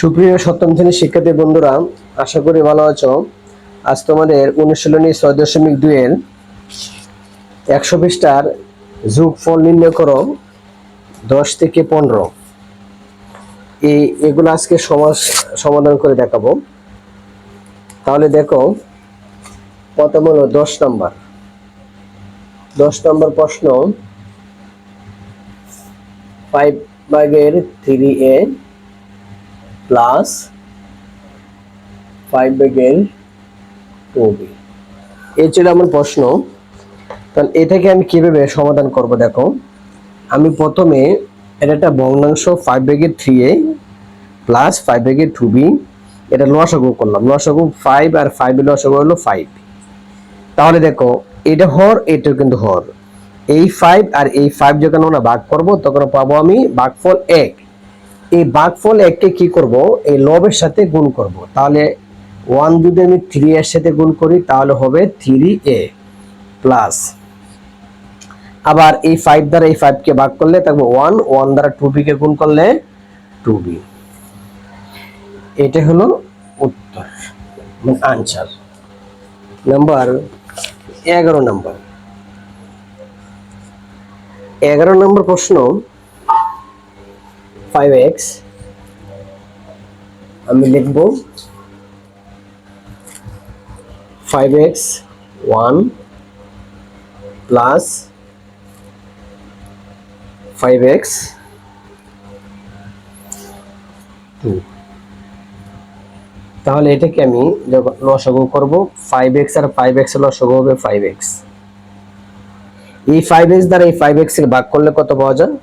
সুপ্রিয় সপ্তম শ্রেণির শিক্ষার্থী বন্ধুরা, আশা করি ভালো আছো। আজ তোমাদের অনুশীলনী ছয় দশমিক দুইয়ের একশো পৃষ্ঠার যোগফল নির্ণয় করো, দশ থেকে পনেরো। এই এগুলো আজকে সমাজ সমাধান করে দেখাবো। তাহলে দেখো, প্রথম হলো দশ নম্বর। দশ নম্বর প্রশ্ন ফাইভ ভাগের থ্রি এ প্লাস ফাইভ ব্যাগের টু বি এই ছিল আমার প্রশ্ন। তাহলে এটাকে আমি কীভাবে সমাধান করব দেখো? আমি প্রথমে এটা একটা ভগ্নাংশ ফাইভ ব্যাগের থ্রি এ প্লাস ফাইভ ব্যাগের টু বি এটা লসাগু করলাম। লসাগু ফাইভ আর ফাইভ লসাগু হলো ফাইভ তাহলে দেখো, এটা হর এটা কিন্তু হর। এই ফাইভ আর এই ফাইভ যখন আমরা ভাগ করব, তখন পাবো আমি ভাগফল এক। এই ভাগফল এককে কি করব? এই লবের সাথে গুণ করব। তাহলে ওয়ান যদি আমি থ্রি এর সাথে গুণ করি, তাহলে হবে থ্রি এ প্লাস আবার এই ফাইভ দ্বারা এই ফাইভকে ভাগ করলে থাকবে ওয়ান ওয়ান দ্বারা টু বিকে গুণ করলে টু বি এটা হলো উত্তর আনসার নাম্বার এগারো নম্বর এগারো নম্বর প্রশ্ন ফাইভ এক্স আমি লিখব five X one plus five X two তাহলে এটাকে আমি যখন লসাগু করব। ফাইভ এক্স আর ফাইভ এক্স লসাগু হবে ফাইভ এক্স এই ফাইভ এক্স দ্বারা এই ফাইভ কে ভাগ করলে কত পাওয়া যায়?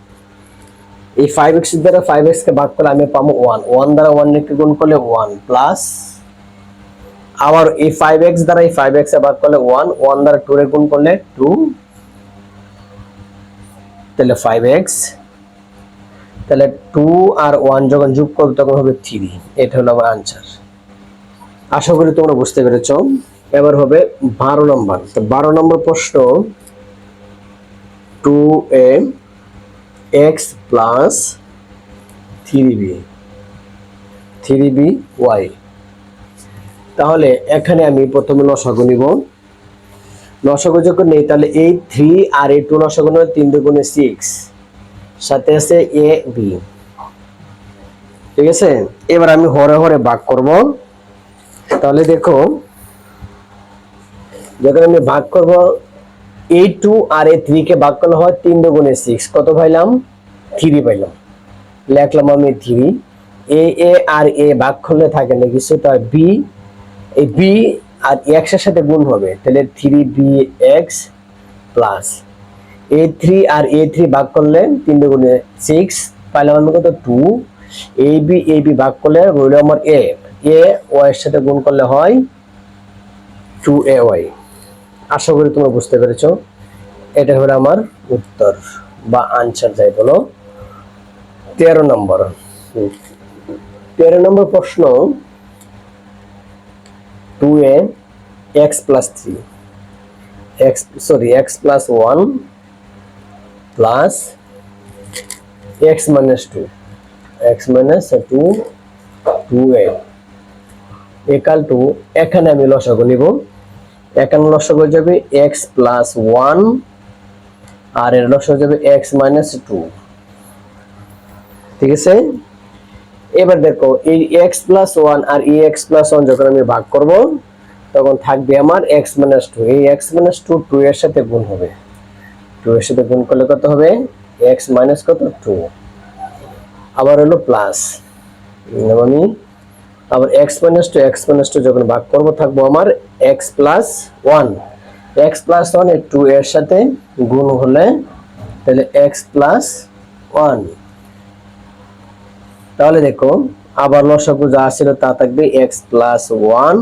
এই ফাইভ এক্স দ্বারা ফাইভ এক্স কে ভাগ করলে আমি পাবো ওয়ান ওয়ান দ্বারা ওয়ান কে গুণ করলে ওয়ান প্লাস আবার এই ফাইভ এক্স দ্বারা এই ফাইভ এক্স ভাগ করলে ওয়ান ওয়ান দ্বারা টু এর গুণ করলে টু তাহলে ফাইভ এক্স তাহলে টু আর ওয়ান যখন যোগ করবে তখন হবে থ্রি এটা হলো আমার আনসার আশা করি তোমরা বুঝতে পেরেছ। এবার হবে বারো নম্বর তো বারো নম্বর প্রশ্ন two A X plus three B three B Y তাহলে এখানে আমি প্রথমে লসাগু নিব। লসাগু যখন নেই, তাহলে এই থ্রি আর এই টু লসাগু নেই তিন দুগুণে সিক্স সাথে আছে এ বি ঠিক আছে? এবার আমি হরে হরে ভাগ করব। তাহলে দেখো, যখন আমি ভাগ করব এই টু আর এ থ্রি কে ভাগ করলে হয় তিন দুগুণে সিক্স কত পাইলাম? থ্রি পাইলাম। লেখলাম আমি থ্রি এ এ আর এ ভাগ করলে থাকে না কিছু তার বি এই বি আর এক্সের সাথে গুণ হবে। তাহলে three B X plus A three R A three ভাগ করলে তিন দুগুণে সিক্স পাইলাম আমি কত? Two A B A B ভাগ করলে রইল আমার এ এ ওয়াই এর সাথে গুণ করলে হয় টু এ ওয়াই আশা করি তোমরা বুঝতে পেরেছ। এটা হলো আমার উত্তর বা আনসার যাই বলো। তেরো নম্বর। তেরো নম্বর প্রশ্ন। Two A X plus three X sorry X plus one plus X minus two X minus two two A equal two এখানে আমি লসাগু নিব। এখানে লসাগু যাবে এক্স প্লাস ওয়ান আর এর লসাগু যাবে এক্স মাইনাস টু ঠিক আছে? এবার দেখো, এই এক্স প্লাস ওয়ান আর এই এক্স প্লাস ওয়ান যখন আমি ভাগ করব, তখন থাকবে আমার এক্স মাইনাস টু এই এক্স মাইনাস টু টু এর সাথে গুণ হবে। টু এর সাথে গুণ করলে কত হবে? এক্স মাইনাস কত? টু আবার হলো প্লাস আমি আবার X minus two X minus two যখন ভাগ করব, থাকব আমার X plus one X plus ওয়ানের টু এর সাথে গুণ হলে তাহলে এক্স প্লাস ওয়ান তাহলে দেখো, আবার লসাগু যা ছিল তা থাকবে এক্স প্লাস ওয়ান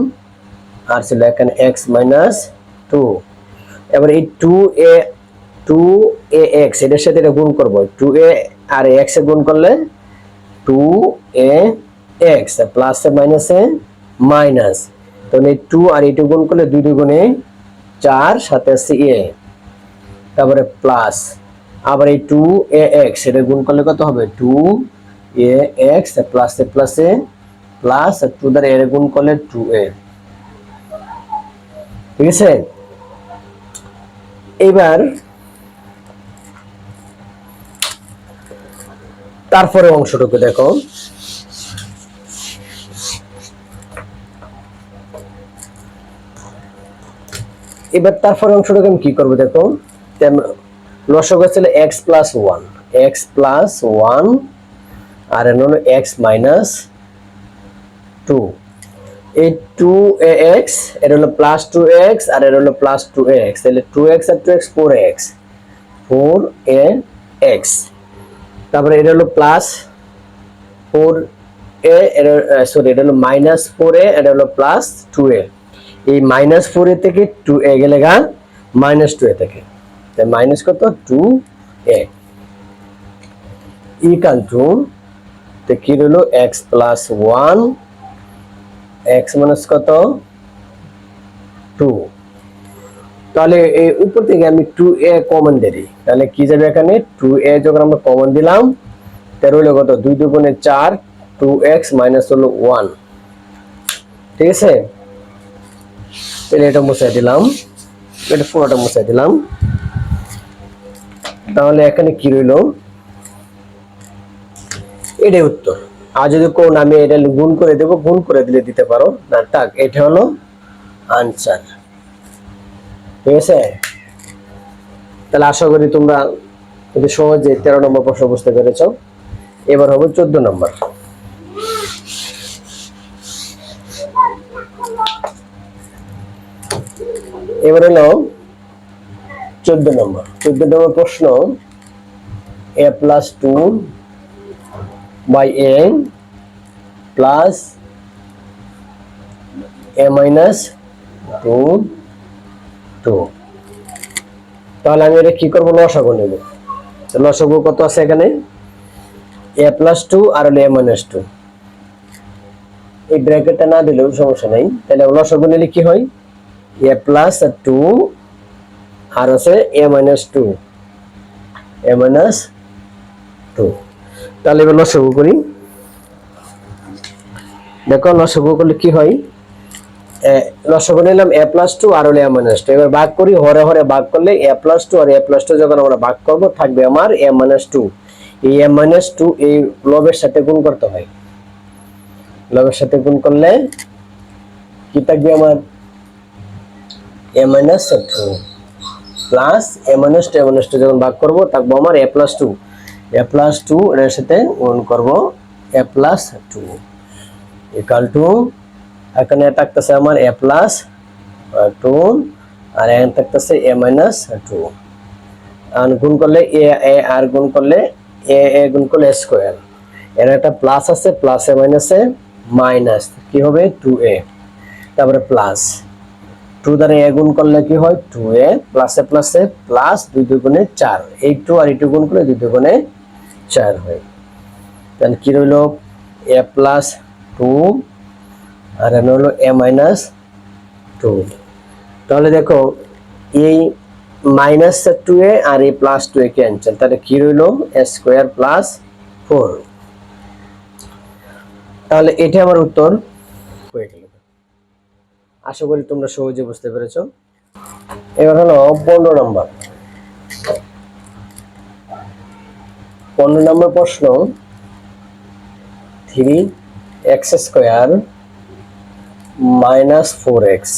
আর ছিল এখানে এক্স মাইনাস টু এবার এই two A two A X এটার সাথে এটা গুণ করব। Two A R x A গুণ করলে two A X plus A minus minus তো এই টু আর এই টু গুণ করলে দুই দুগুণে চার, সাথে আছে এ তারপরে প্লাস আবার এই টু এ এক্স এটা গুণ করলে কত হবে? Two A X plus plus plus two দ্বারা এর গুণ করলে টু এ। ঠিক আছে? এবার তারপরে অংশটুকু দেখো। এবার তারপরে অংশটুকু আমি কি করব দেখো? লসক ছিল X plus one X plus one আর এর হলো এক্স মাইনাস টু এই টু এক্সের হলো প্লাস টু এক্স আর এর হলো প্লাস টু এক্স তাহলে two X R two X four X four A X তারপরে এটা হলো প্লাস ফোর এ এটা সরি এটা হলো মাইনাস ফোর এ এটা হলো প্লাস টু এ এই মাইনাস ফোর এ থেকে টু এ গেলে গা মাইনাস টু এ থেকে। মাইনাস কত? টু এ ইকাল টু তো কি রইল? X plus one X minus কত? টু তাহলে এই উপর থেকে আমি টু এ কমন দিই। তাহলে কি যাবে এখানে? টু এ যখন আমরা কমন দিলাম তার হলো কত? দুই দুগুণে চার টু এক্স মাইনাস হলো ওয়ান ঠিক আছে? তাহলে এটা মুছাই দিলাম। এটা পুরোটা মুছাই দিলাম। তাহলে এখানে কি রইল? এটাই উত্তর। আর যদি কোন আমি এটা গুণ করে দেবো, গুণ করে দিলে দিতে পারো। না, থাক, এটা হলো আনসার ঠিক আছে? তাহলে আশা করি তোমরা কিন্তু সহজে তেরো নম্বর প্রশ্ন বুঝতে পেরেছ। এবার হবে চোদ্দ নম্বর। এবার হলো চোদ্দ নম্বর। চোদ্দ নম্বর প্রশ্ন, A plus two by A plus A minus two two তাহলে আমি এটা কি করব? লসাগু নেব। লসাগু কত আছে এখানে? এ প্লাস টু আর হলো এ মাইনাস টু এই ব্র্যাকেটটা না দিলেও সমস্যা নেই। তাহলে লসাগু নিলে কি হয়? এ প্লাস টু আর আছে A minus two A minus two তাহলে এবার লসাগু করি। দেখো লসাগু করলে কি হয়? লসাগু নিলাম এ প্লাস টু আর হলো এ মাইনাস টু এবার ভাগ করি, হরে হরে ভাগ করলে এ প্লাস টু আর এ প্লাস টু যখন আমরা ভাগ করব, থাকবে আমার এ মাইনাস টু এই এ মাইনাস টু এই লবের সাথে গুণ করতে হয়। লবের সাথে গুণ করলে কি থাকবে আমার? A minus two plus A minus two A minus two যখন ভাগ করব, থাকব আমার A plus two A plus two এর সাথে গুণ করব A plus two equal two এখানে থাকতেছে আমার এ প্লাস টু আর এখানে থাকতেছে এ মাইনাস টু আর গুণ করলে এ এ আর গুণ করলে এ এ গুণ করলে স্কোয়ার এর একটা প্লাস আছে প্লাস এ মাইনাসে মাইনাস কি হবে? টু এ তারপরে প্লাস টু দ্বারা এ গুণ করলে কি হয়? টু এ প্লাসে প্লাসে প্লাস দুই দুগুণে চার। এই টু আর এই টু গুণ করলে দুই দুগুণে চার হয়। তাহলে কি রইল? এ প্লাস টু আর এখানে হলো এ মাইনাস টু তাহলে দেখো, এই মাইনাস টু এ আর এই প্লাস টু এ ক্যান্সেল তাহলে কি রইল? এ স্কোয়ার প্লাস ফোর তাহলে এটা আমার উত্তর। আশা করি তোমরা সহজে বুঝতে পেরেছ। এবার হলো পনেরো নম্বর। পনেরো নম্বর প্রশ্ন three X square minus four X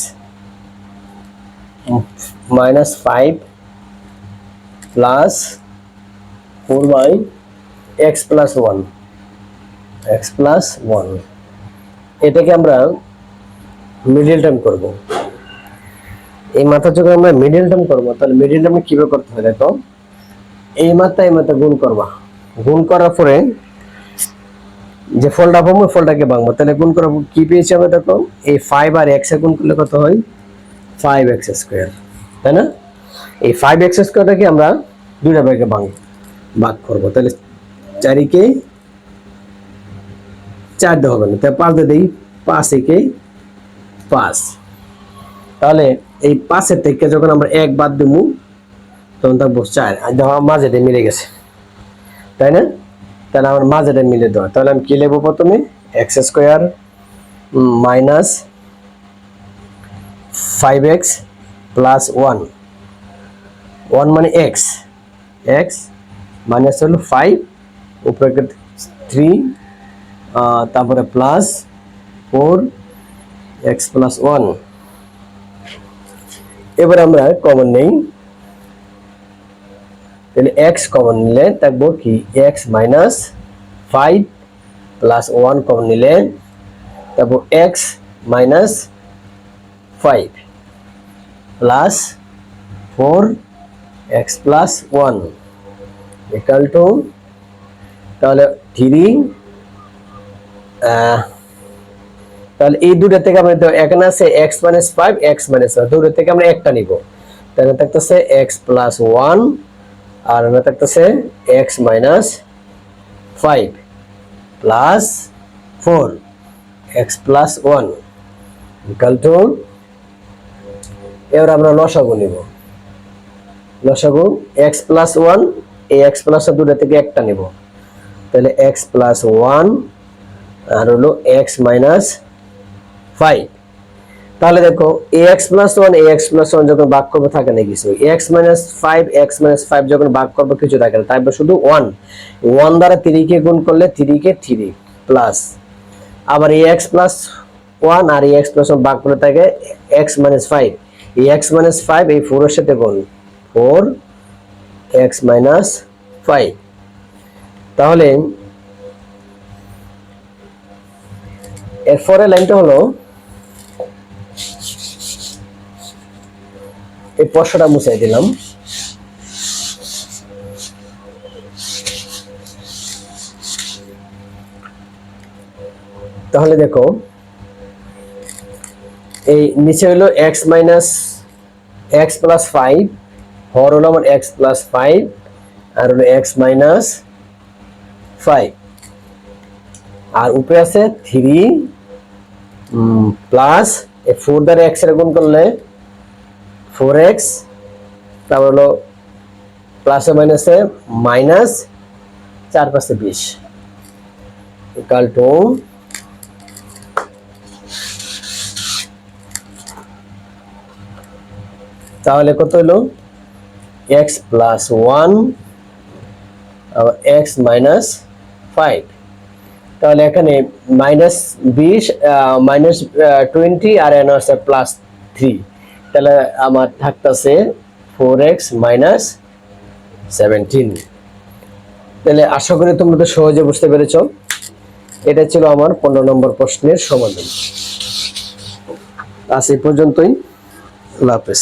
minus five plus four by X plus one X plus one এটাকে আমরা মিডিল টার্ম করব। এই মাথা যখন আমরা মিডিল টার্ম করব, তাহলে মিডিল টার্ম কীভাবে করতে হয় দেখো? এই মাত্রা এই মাত্রা গুণ করবা। গুণ করার পরে যে ফলটা পাবো ফলটাকে ভাঙবো। তাহলে গুণ করাবো কি পেয়েছি আমরা দেখো? এই ফাইভ আর এক্স গুণ করলে কত হয়? ফাইভ এক্স স্কোয়ার তাই না? এই ফাইভ এক্স স্কোয়ারটাকে আমরা দুইটা ভাগে ভাঙ, ভাগ করব। তাহলে চারিকে চার দেওয়া হবে না। তাই পাঁচ দিয়ে দিই, পাঁচ একে পাঁচ। তাহলে এই পাঁচের থেকে যখন আমরা এক বাদ দেবো তখন থাকব চার। আমার মাঝেটা মিলে গেছে। তাই না? তাহলে আমার মাঝেটা মিলে দেওয়া। তাহলে আমি কি লিখব প্রথমে? X square minus five X plus one. One মানে এক্স। এক্স মাইনাস হলো ফাইভ উপরে থ্রি তারপরে plus four X plus one এবার আমরা কমন নেই। তাহলে এক্স কমন নিলে থাকব কি? X minus five plus one common নিলে তারপর X minus five plus four X plus one equal two তাহলে থ্রি তাহলে এই দুটো থেকে আমরা এখানে আছে X minus five X minus দুটো থেকে আমরা একটা নিব। তাহলে থাকতেছে এক্স প্লাস ওয়ান আর আমরা থাকতেছে X minus five plus four X plus one equal two এবার আমরা লসাগু নিব। লসাগু এক্স প্লাস ওয়ান এই এক্স প্লাস দুটো থেকে একটা নিব। তাহলে এক্স প্লাস ওয়ান আর হলো এক্স মাইনাস ফাইভ তাহলে দেখো A X plus one A X plus one যখন ভাগ করব, থাকে না কিছু? X minus five X minus five যখন ভাগ করব, কিছু থাকে না তারপর শুধু ওয়ান ওয়ান দ্বারা থ্রিকে গুণ করলে থ্রিকে থ্রি প্লাস আবার এ এক্স প্লাস ওয়ান আর এ এক্স প্লাস ওয়ান ভাগ করলে থাকে এক্স মাইনাস ফাইভ এই এক্স মাইনাস ফাইভ এই ফোরের সাথে গুণ ফোর এক্স মাইনাস ফাইভ তাহলে এরপরে লাইনটা হলো এই প্রশ্নটা মুছাই দিলাম। তাহলে দেখো, এই নিচে হলো X minus X plus five হর হলো আমার এক্স প্লাস ফাইভ আর হলো এক্স মাইনাস ফাইভ আর উপরে আছে থ্রি প্লাস ফোর দ্বারা এক্সের গুণ করলে ফোর এক্স তারপর হলো প্লাসে মাইনাসে মাইনাস চার পাঁচে বিশ। ইকাল টু তাহলে কত হলো? X plus one X minus five তাহলে এখানে মাইনাস বিশ মাইনাস টোয়েন্টি আর এন আছে প্লাস থ্রি তাহলে আমার থাকতেছে ফোর এক্স মাইনাস সেভেন্টিন তাহলে আশা করি তোমরা তো সহজে বুঝতে পেরেছ, এটা ছিল আমার পনেরো নম্বর প্রশ্নের সমাধান। আজ এ পর্যন্তই। আল্লাহ হাফেজ।